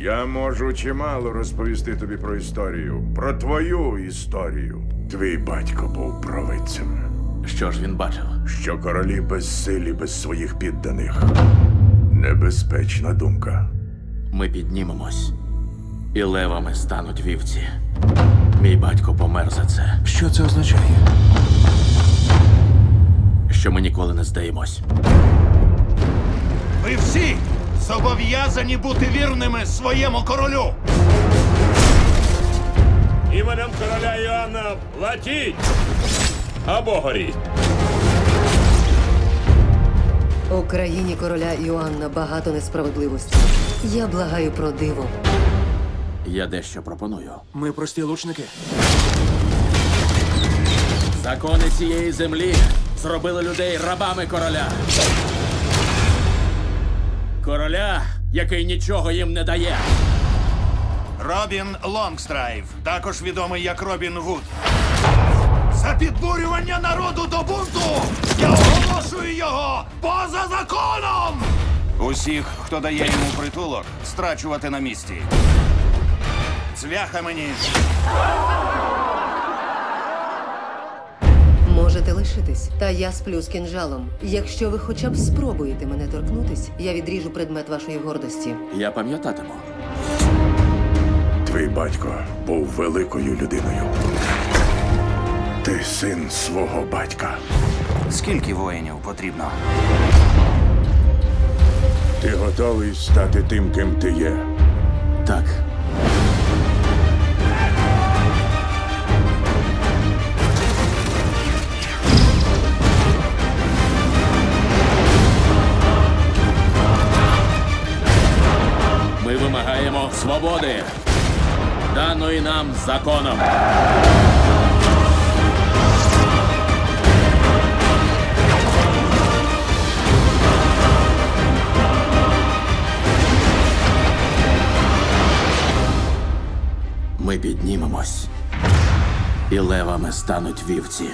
Я можу чимало розповісти тобі про історію, про твою історію. Твій батько був провидцем, Що ж він бачив? що королі безсилі без своїх підданих. Небезпечна думка. Ми піднімемось, і левами стануть вівці. Мій батько помер за це, Що це означає? що ми ніколи не здаємось. Ви всі зобов'язані бути вірними своєму королю. Іменем короля Іоанна платіть або горіть. У країні короля Іоанна багато несправедливості. Я благаю про диво. Я дещо пропоную. Ми прості лучники. Закони цієї землі зробили людей рабами короля. Короля, який нічого їм не дає. Робін Лонгстрайв, також відомий як Робін Гуд. За підбурювання народу до бунту я оголошую його поза законом. Усіх, хто дає йому притулок, страчувати на місці. Цвяха мені. Можете лишитись, та я сплю з кінжалом. Якщо ви хоча б спробуєте мене торкнутись, я відріжу предмет вашої гордості. Я пам'ятатиму. Твій батько був великою людиною. Ти син свого батька. Скільки воїнів потрібно? Ти готовий стати тим, ким ти є. Так, свободи, даної нам законом. Ми піднімемось, і левами стануть вівці.